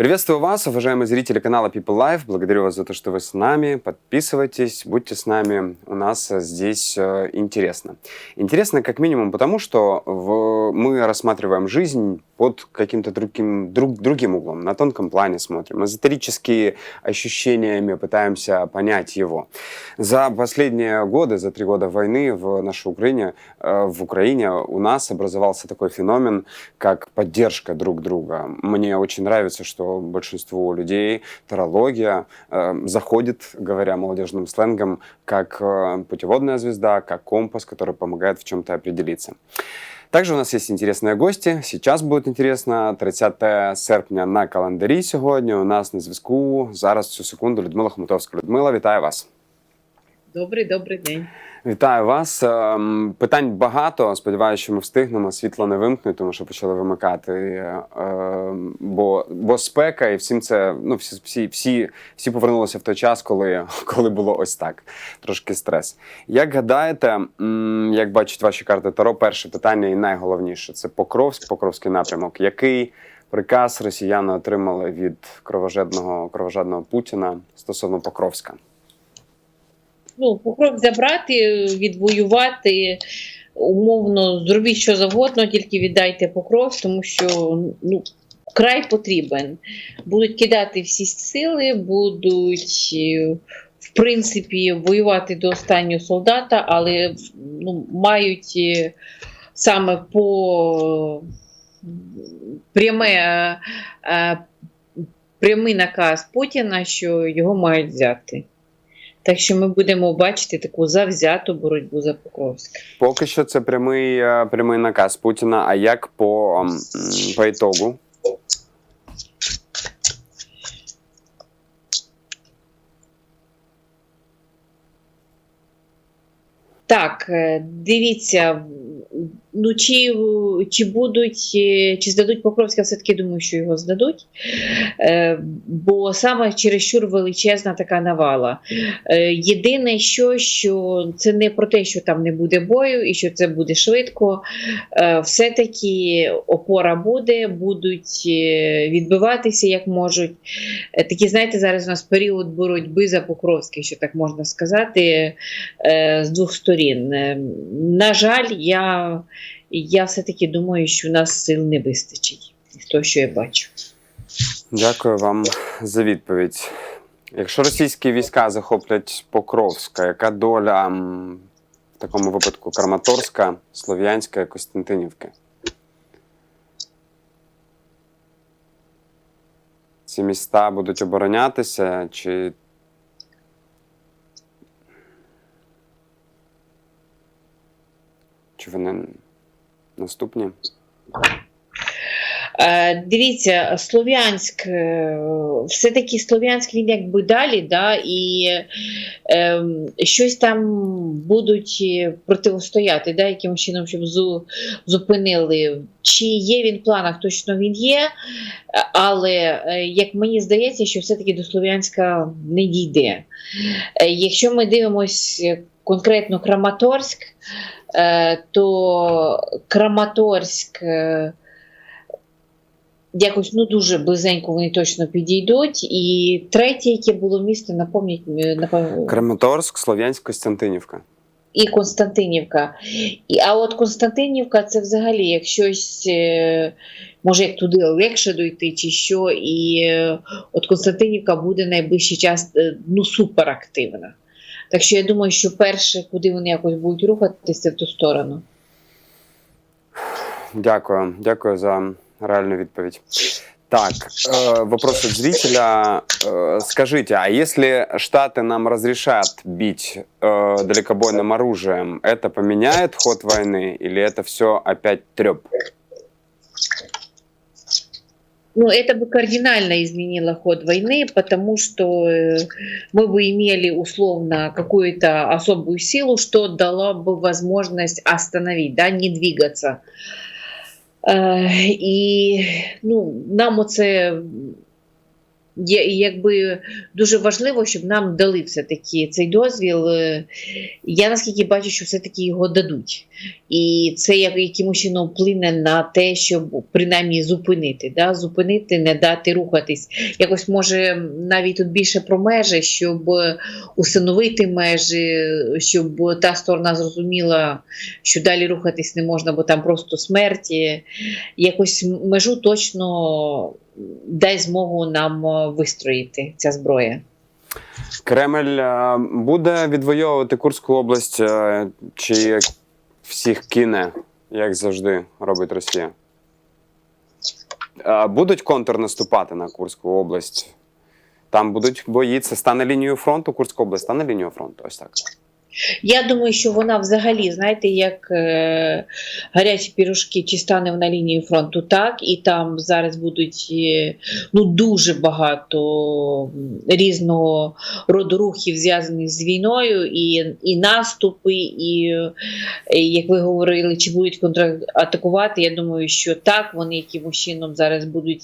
Приветствую вас, уважаемые зрители канала People Life. Благодарю вас за то, что вы с нами. Подписывайтесь, будьте с нами. У нас э, здесь э, интересно. Интересно как минимум потому, что в- мы рассматриваем жизнь под каким-то другим, друг, другим углом, на тонком плане смотрим. Эзотерические ощущениями пытаемся понять его. За последние годы, за три года войны в нашей Украине, э, в Украине у нас образовался такой феномен, как поддержка друг друга. Мне очень нравится, что большинству людей тарология э, заходит, говоря молодежным сленгом, как э, путеводная звезда, как компас, который помогает в чем-то определиться. Также у нас есть интересные гості. Сейчас будет интересно. 30 серпня на календарі сьогодні. У нас на зв'язку зараз цю секунду Людмила Хомутовська. Людмила, вітаю вас. Добрий, добрий день. Вітаю вас. Ем, Питань багато. Сподіваюся, що ми встигнемо. Світло не вимкнуть, тому що почали вимикати. ем, Бо, бо спека, і всім це ну всі, всі, всі, всі повернулися в той час, коли, коли було ось так. Трошки стрес. Як гадаєте, як бачать ваші карти Таро, перше питання і найголовніше це Покровськ, Покровський напрямок. Який приказ росіяни отримали від кровожадного кровожадного Путіна стосовно Покровська? Ну, покрок забрати, відвоювати, умовно, зробіть що завгодно, тільки віддайте покров, тому що ну, край потрібен. Будуть кидати всі сили, будуть, е, в принципі, воювати до останнього солдата, але ну, мають е, саме по пряме, е, прямий наказ Путіна, що його мають взяти. Так що ми будемо бачити таку завзяту боротьбу за Покровськ. Поки що це прямий, е, прямий наказ Путіна. А як по, по ітогу? Так, е, дивіться, ну чи, чи будуть, е, чи здадуть Покровська, все-таки думаю, що його здадуть. Е, Бо саме чересчур величезна така навала. Е, Єдине, що, що це не про те, що там не буде бою і що це буде швидко. Е, Все-таки опора буде, будуть е, відбиватися як можуть. Е, Такі, знаєте, зараз у нас період боротьби за Покровський, що так можна сказати, е, з двох сторін. Е, На жаль, я, я все-таки думаю, що в нас сил не вистачить з того, що я бачу. Дякую вам за відповідь. Якщо російські війська захоплять Покровська, яка доля в такому випадку Краматорська, Слов'янська і Костянтинівки? Ці міста будуть оборонятися чи. Чи вони наступні? Е, Дивіться, Слов'янськ, е, все-таки Слов'янськ він якби далі, да, і е, щось там будуть е, протистояти, да, яким чином, щоб зу, зупинили. Чи є він в планах, точно він є, але як мені здається, що все-таки до Слов'янська не дійде. Якщо ми дивимося конкретно Краматорськ, то Краматорськ. е, Якось ну дуже близенько вони точно підійдуть. І третє, яке було місто, напомніть, е, напевно, Краматорськ, Слов'янськ, Костянтинівка. і Константинівка. І, а от Константинівка це взагалі як щось, е, може як туди легше дойти, чи що. І е, от Константинівка буде найближчий час е, ну, суперактивна. Так що я думаю, що перше, куди вони якось будуть рухатися, це в ту сторону. Дякую, дякую за реальную відповідь. Так, э, вопрос от зрителя. Э, скажите, а если Штаты нам разрешат бить э, далекобойным оружием, это поменяет ход войны или это все опять треп? Ну, это бы кардинально изменило ход войны, потому что э, мы бы имели условно какую-то особую силу, что дало бы возможность остановить, да, не двигаться. Е, І ну, нам оце якби дуже важливо, щоб нам дали все-таки цей дозвіл. Е, Я наскільки бачу, що все-таки його дадуть. І це як якимось чином вплине на те, щоб принаймні зупинити, да? зупинити, не дати рухатись. Якось може навіть тут більше про межі, щоб установити межі, щоб та сторона зрозуміла, що далі рухатись не можна, бо там просто смерті. Якось межу точно дасть змогу нам е, вистроїти ця зброя. Кремль е, буде відвоювати Курську область е, чи всіх кине, як завжди робить Росія? Будуть контрнаступати на Курську область. Там будуть бої. Це стане лінією фронту. Курська область стане лінією фронту. Ось так. Я думаю, що вона взагалі, знаєте, як е, гарячі пірушки, чи стане вона лінією фронту, так, і там зараз будуть е, ну, дуже багато різного роду рухів, зв'язаних з війною, і, і наступи, і, е, як ви говорили, чи будуть контратакувати. Я думаю, що так, вони якимось чином зараз будуть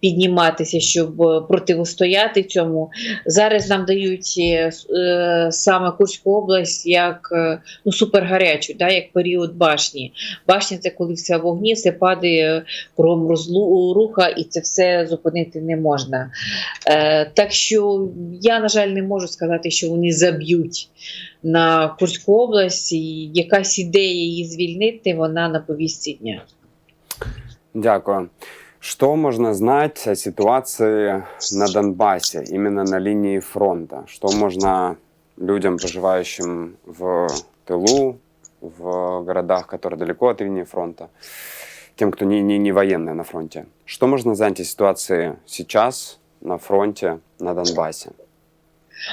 підніматися, щоб е, противостояти цьому. Зараз нам дають е, е, саме Курську область як е, ну, супергарячу, да, як період башні. Башня це коли все вогні, все падає кругом розлу- руха, і це все зупинити не можна. Е, так що я, на жаль, не можу сказати, що вони заб'ють на Курську область. І якась ідея її звільнити, вона на повістці дня. Дякую. Что можно знать о ситуации на Донбассе, именно на линии фронта? Что можно людям, проживающим в тылу, в городах, которые далеко от линии фронта, тем, кто не, не, не военные на фронте? Что можно знать о ситуации сейчас на фронте на Донбассе?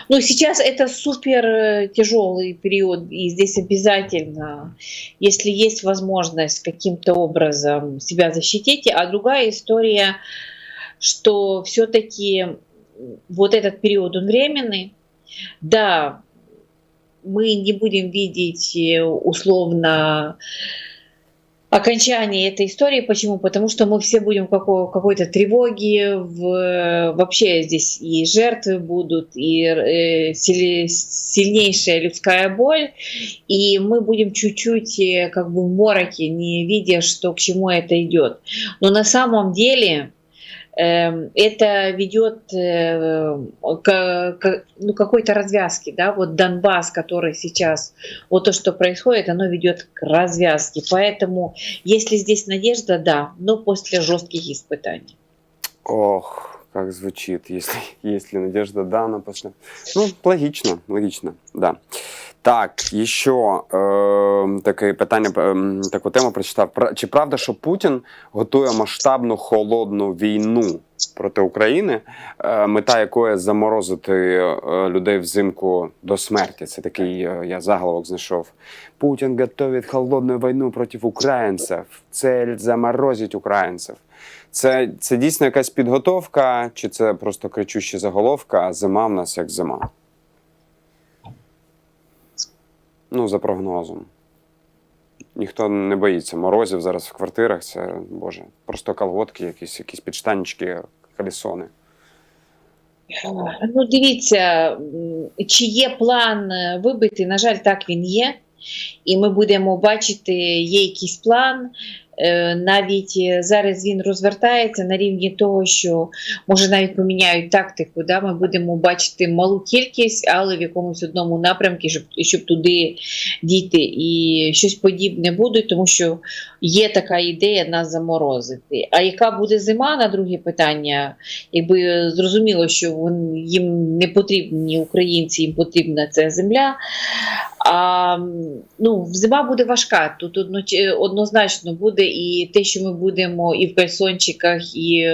Ну, сейчас это супер э, тяжелый период, и здесь обязательно, если есть возможность каким-то образом себя защитить. А другая история, что все-таки вот этот период, он временный. Да, мы не будем видеть э, условно окончание этой истории. Почему? Потому что мы все будем в какой- какой-то тревоге, в, вообще здесь и жертвы будут, и э, сильнейшая людская боль, и мы будем чуть-чуть э, как бы в мороке, не видя, что к чему это идет. Но на самом деле это ведет э, к, к- ну, какой-то развязке, да, вот Донбасс, который сейчас, вот то, что происходит, оно ведет к развязке, поэтому если здесь надежда, да, но после жестких испытаний. Ох, как звучит, если, если надежда дана после... Ну, логично, логично, да. Так, ще е, таке питання, е, таку тему прочитав. Чи правда, що Путін готує масштабну холодну війну проти України, е, мета якої заморозити е, людей взимку до смерті? Це такий е, я заголовок знайшов. Путін готує холодну війну проти українців. Цель заморозить українців. Це, це дійсно якась підготовка, чи це просто кричуща заголовка, а зима в нас як зима? Ну, за прогнозом. Ніхто не боїться морозів зараз в квартирах. Це, Боже, просто колготки, якісь, якісь підштанчики, калісони. Ну, дивіться, чи є план е, вибити, на жаль, так він є. І ми будемо бачити, є якийсь план. Е, Навіть е, зараз він розвертається на рівні того, що може навіть поміняють тактику. Да? Ми будемо бачити малу кількість, але в якомусь одному напрямку, щоб, щоб туди дійти. І щось подібне буде, тому що є така ідея нас заморозити. А яка буде зима на друге питання? Якби зрозуміло, що вон- їм не потрібні українці, їм потрібна ця земля. А ну, зима буде важка. Тут однозначно буде і те, що ми будемо і в кальсончиках, і,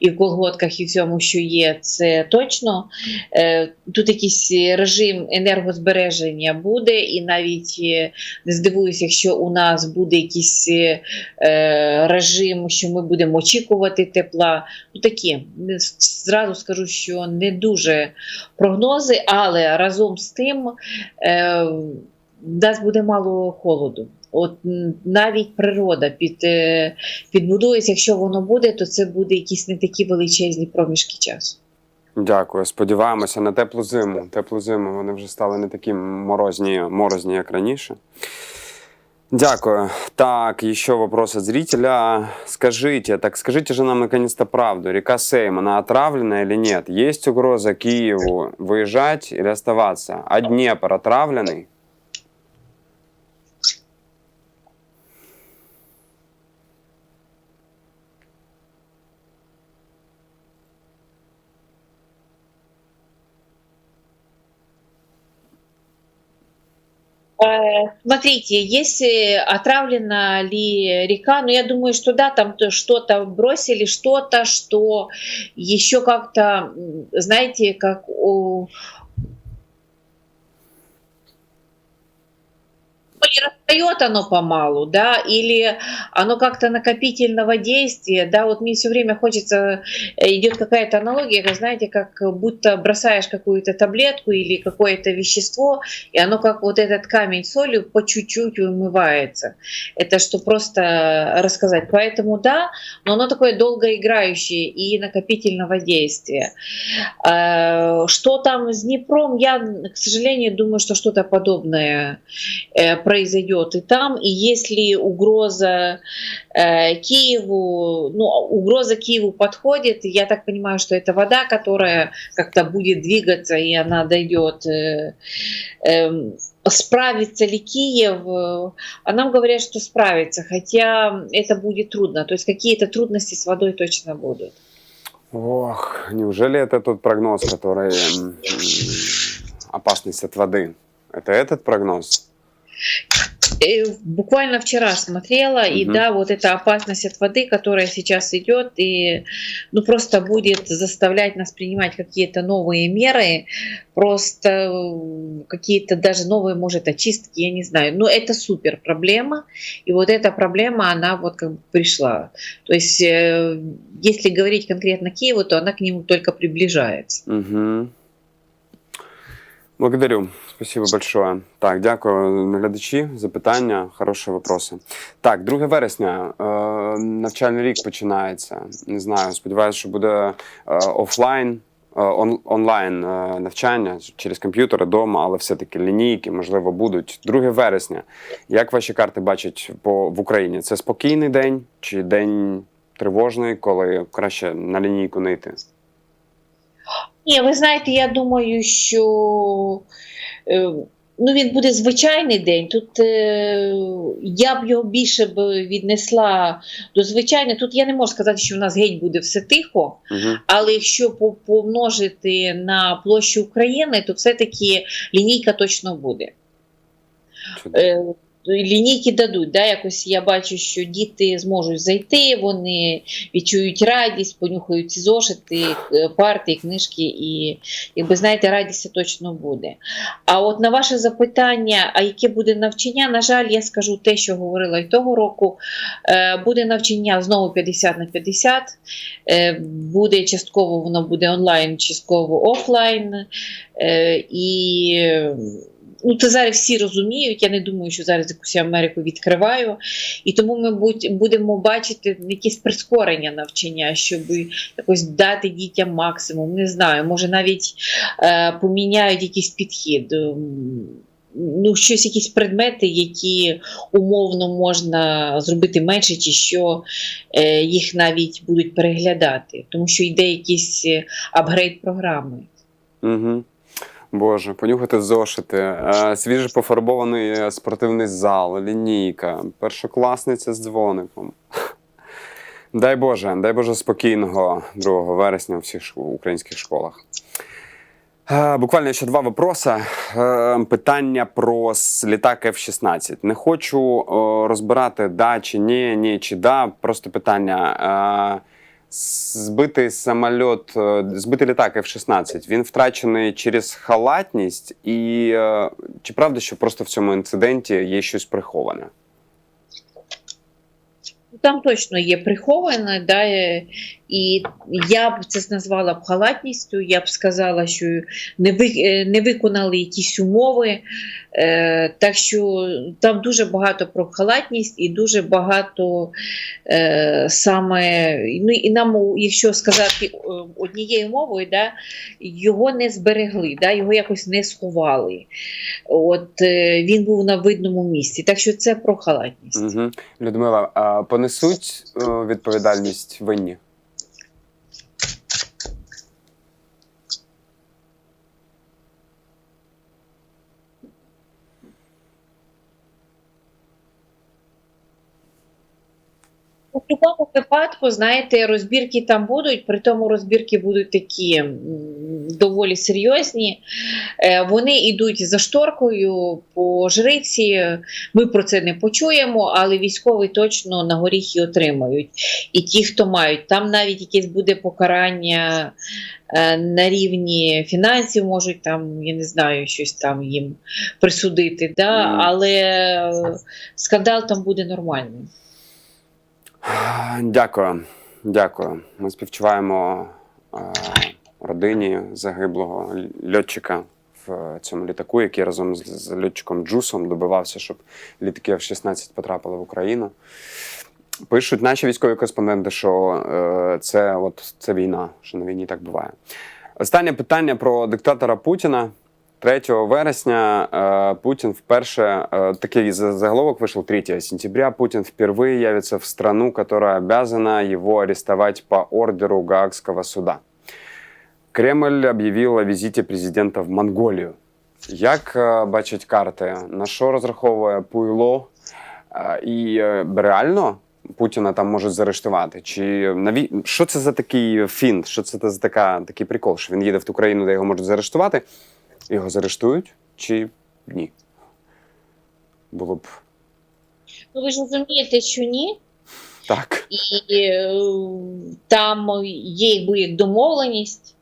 і в колготках, і всьому, що є, це точно. Е, Тут якийсь режим енергозбереження буде, і навіть е, не здивуюся, якщо у нас буде якийсь е, режим, що ми будемо очікувати тепла. Ну такі зразу скажу, що не дуже прогнози, але разом з тим нас буде мало холоду. От навіть природа під, е, підбудується, якщо воно буде, то це буде якісь не такі величезні проміжки часу. Дякую. Сподіваємося на теплу зиму. Теплу зиму. Вони вже стали не такі морозні, морозні, як раніше. Дякую. Так, еще вопрос от зрителя. Скажите, так скажите же нам наконец-то правду. Река Сейм, она отравлена или нет? Есть угроза Киеву выезжать или оставаться? А Днепр отравленный? Смотрите, если отравлена ли река, ну я думаю, что да, там то что-то бросили, что-то, что еще как-то, знаете, как у... Или расстает оно помалу, да, или оно как-то накопительного действия, да, вот мне все время хочется, э, идет какая-то аналогия, как, знаете, как будто бросаешь какую-то таблетку или какое-то вещество, и оно как вот этот камень солью по чуть-чуть вымывается. Это что просто рассказать. Поэтому да, но оно такое долгоиграющее и накопительного действия. Э, Что там с Днепром, я, к сожалению, думаю, что что-то подобное э, произойдет и там. И если угроза э, Киеву, ну, угроза Киеву подходит, я так понимаю, что это вода, которая как-то будет двигаться, и она дойдет. э, эм, Справится ли Киев? Э, А нам говорят, что справится, хотя это будет трудно. То есть какие-то трудности с водой точно будут. Ох, неужели это тот прогноз, который опасность от воды? Это этот прогноз? Э, Буквально вчера смотрела, и Мгм. да, вот эта опасность от воды, которая сейчас идет, и ну просто будет заставлять нас принимать какие-то новые меры, просто э, какие-то даже новые, может, очистки, я не знаю. Но это супер проблема, и вот эта проблема, она вот как бы пришла. То есть, э, если говорить конкретно Киеву, то она к нему только приближается. Угу. Благодарю. Спасибо большое. Так, дякую, глядачі. Запитання, хороші вопроси. Так, 2 вересня. Е, навчальний рік починається. Не знаю, сподіваюся, що буде е, офлайн, е, он, онлайн е, навчання через комп'ютери вдома, але все-таки лінійки, можливо, будуть. 2 вересня. Як ваші карти бачать по, в Україні? Це спокійний день чи день тривожний, коли краще на лінійку не йти? Ні, ви знаєте, я думаю, що е, ну, він буде звичайний день. Тут е, я б його більше б віднесла до звичайного. Тут я не можу сказати, що в нас геть буде все тихо, Угу. але якщо по- помножити на площу України, то все-таки лінійка точно буде. Е, Лінійки дадуть, да, якось я бачу, що діти зможуть зайти, вони відчують радість, понюхають ці зошити, е, партії, книжки, і якби знаєте, радість точно буде. А от на ваше запитання, а яке буде навчання, на жаль, я скажу те, що говорила і того року. Е, Буде навчання знову 50 на 50. Е, Буде частково воно буде онлайн, частково офлайн. І ну, це зараз всі розуміють. Я не думаю, що зараз якусь Америку відкриваю. І тому ми будемо бачити якісь прискорення навчання, щоб якось дати дітям максимум. Не знаю, може навіть е, поміняють якийсь підхід. Ем, Ну, щось, якісь предмети, які умовно можна зробити менше, чи що е, їх навіть будуть переглядати, тому що йде якийсь е, апгрейд програми. Угу. Боже, понюхати зошити, е, свіже пофарбований е, спортивний зал, лінійка, першокласниця з дзвоником. Дай Боже, дай Боже спокійного 2 вересня у всіх українських школах. Е, Буквально ще два вопроси. Е, Питання про літак F-16. Не хочу розбирати да чи ні, ні чи да. Просто питання. Збитий самоліт, е, збитий літак F-16, він втрачений через халатність, і е, чи правда, що просто в цьому інциденті є щось приховане? Там точно є приховане, да, е, і я б це назвала б халатністю. Я б сказала, що не, ви, е, не виконали якісь умови Е, так що там дуже багато про халатність і дуже багато е, саме, ну і нам, якщо сказати е, однією мовою, да, його не зберегли, да, його якось не сховали. От е, він був на видному місці. Так що це про халатність. Угу. Людмила, а понесуть е, відповідальність винні? У такому випадку, знаєте, розбірки там будуть, при тому розбірки будуть такі доволі серйозні. Е, Вони йдуть за шторкою по жриці. Ми про це не почуємо, але військові точно на горіхи отримають. І ті, хто мають, там навіть якесь буде покарання е, на рівні фінансів, можуть там, я не знаю, щось там їм присудити. Да? Але скандал там буде нормальний. Дякую. Дякую. Ми співчуваємо е, родині загиблого л- льотчика в цьому літаку, який разом з, з льотчиком Джусом добивався, щоб літаки F-16 потрапили в Україну. Пишуть наші військові кореспонденти, що е, це, от, це війна, що на війні так буває. Останнє питання про диктатора Путіна. 3 вересня э, Путин вперше, э, такий за- заголовок вышел 3 сентября, Путин впервые явится в страну, которая обязана его арестовать по ордеру Гаагского суда. Кремль об'явив о візиті президента в Монголію. Як е, бачать карти, на що розраховує Пуйло? Е, І е, реально Путіна там можуть заарештувати? Чи наві... що це за такий фінт? Що це за така, такий прикол? Що він їде в ту країну, де його можуть заарештувати? Його заарештують чи ні? Було б Ну, ви ж розумієте, що ні. так. І там є якби як домовленість.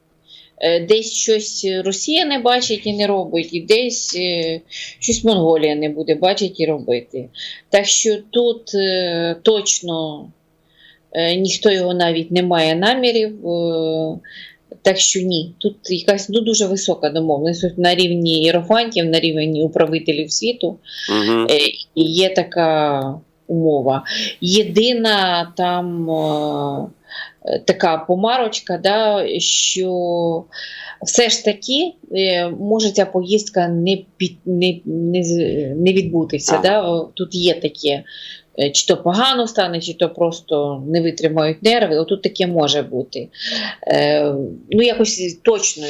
Е, Десь щось Росія не бачить і не робить, і десь е, щось Монголія не буде бачити і робити. Так що тут е, точно е, ніхто його навіть не має намірів. е, Так що ні, тут якась ну, дуже висока домовленість на рівні іерофантів, на рівні управителів світу. Угу. Е, є така умова. Єдина там е, така помарочка, да, що все ж таки е, може ця поїздка не, під, не, не, не відбутися. Да? Тут є таке. е, Чи то погано стане, чи то просто не витримають нерви. Отут таке може бути. Е, ну, якось точно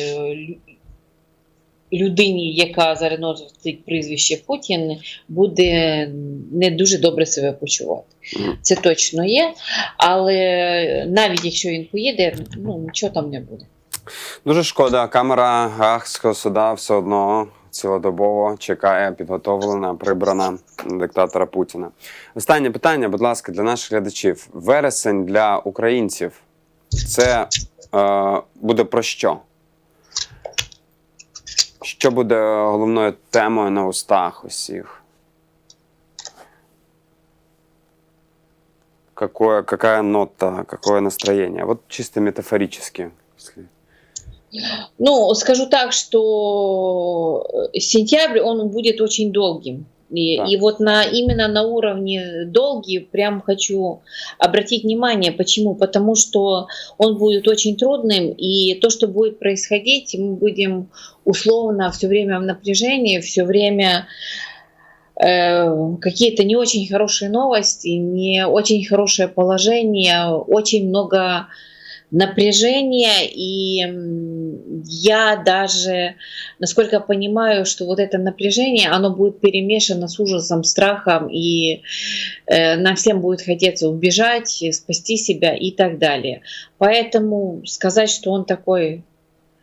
людині, яка заносить прізвище Путін, буде не дуже добре себе почувати. Це точно є. Але навіть якщо він поїде, ну нічого там не буде. Дуже шкода. Камера Гаагського суда все одно цілодобово чекає підготовлена, прибрана диктатора Путіна. Останнє питання, будь ласка, для наших глядачів. Вересень для українців це е, буде про що? Що буде головною темою на устах усіх? Какое, какая нота, какое настроение? Вот чисто метафорически. Ну, скажу так, что сентябрь, он будет очень долгим. И, Да. и вот на, именно на уровне долгий прям хочу обратить внимание. Почему? Потому что он будет очень трудным, и то, что будет происходить, мы будем условно все время в напряжении, все время э, какие-то не очень хорошие новости, не очень хорошее положение, очень много напряжения, и я даже, насколько понимаю, что вот это напряжение, оно будет перемешано с ужасом, страхом, и э, нам всем будет хотеться убежать, спасти себя и так далее. Поэтому сказать, что он такой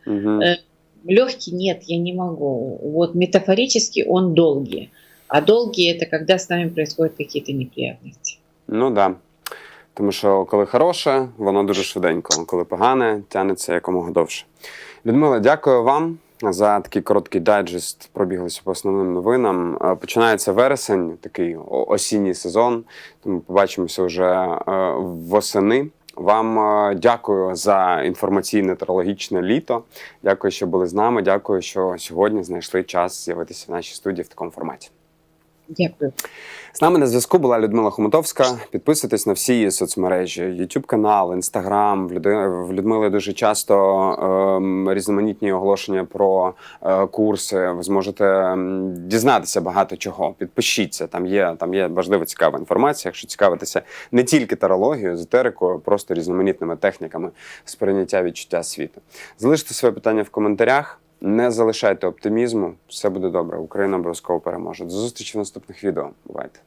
Мгм. Э, легкий, нет, я не могу. Вот метафорически он долгий. А долгий это когда с нами происходят какие-то неприятности. Ну. Да. Тому що коли хороше, воно дуже швиденько. Коли погане, тягнеться якомога довше. Людмила, дякую вам за такий короткий дайджест. Пробіглися по основним новинам. Е, Починається вересень, такий осінній сезон. Тому побачимося вже е, восени. Вам е, дякую за інформаційне тарологічне літо. Дякую, що були з нами. Дякую, що сьогодні знайшли час з'явитися в нашій студії в такому форматі. Дякую. З нами на зв'язку була Людмила Хомутовська. Підписуйтесь на всі її соцмережі: YouTube канал, Instagram. В Людмили дуже часто ем, різноманітні оголошення про е, курси. Ви зможете дізнатися багато чого. Підпишіться. Там є там є важлива цікава інформація. Якщо цікавитися не тільки тарологією, езотерикою, просто різноманітними техніками сприйняття відчуття світу. Залиште своє питання в коментарях. Не залишайте оптимізму, все буде добре. Україна обов'язково переможе. До зустрічі в наступних відео. Бувайте.